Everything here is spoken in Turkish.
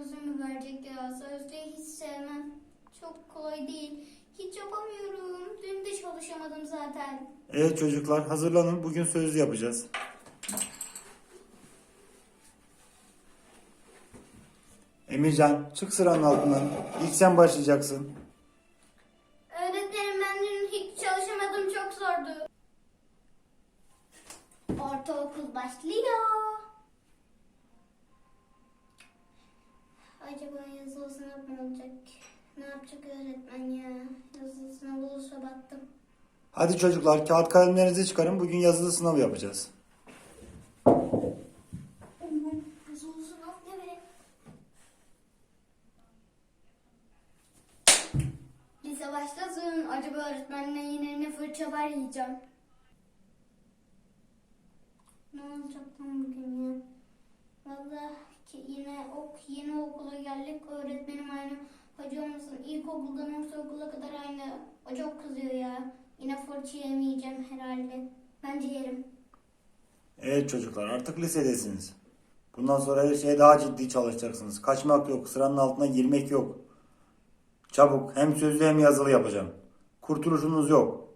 uzun mübarek ya. Sözde hiç sevmem. Çok kolay değil. Hiç yapamıyorum. Dün de çalışamadım zaten. Evet çocuklar hazırlanın. Bugün sözlü yapacağız. Emircan çık sıranın altından. İlk sen başlayacaksın. Öğretmenim ben dün hiç çalışamadım. Çok zordu. Ortaokul başlıyor. Acaba yazılı sınav mı olacak? Ne yapacak öğretmen ya? Yazılı sınav olursa battım. Hadi çocuklar kağıt kalemlerinizi çıkarın. Bugün yazılı sınav yapacağız. Yazılı sınav ne be? Lise başlasın. Acaba öğretmenle yine ne fırça var yiyeceğim. Ne olacak lan bugün ya? Yine ok yeni okula geldik. Öğretmenim aynı. Hoca olmasın ilkokuldan ortaokula kadar aynı. O çok kızıyor ya. Yine fırça yemeyeceğim herhalde. Bence yerim. Evet çocuklar artık lisedesiniz. Bundan sonra her şeye daha ciddi çalışacaksınız. Kaçmak yok, sıranın altına girmek yok. Çabuk hem sözlü hem yazılı yapacağım. Kurtuluşunuz yok.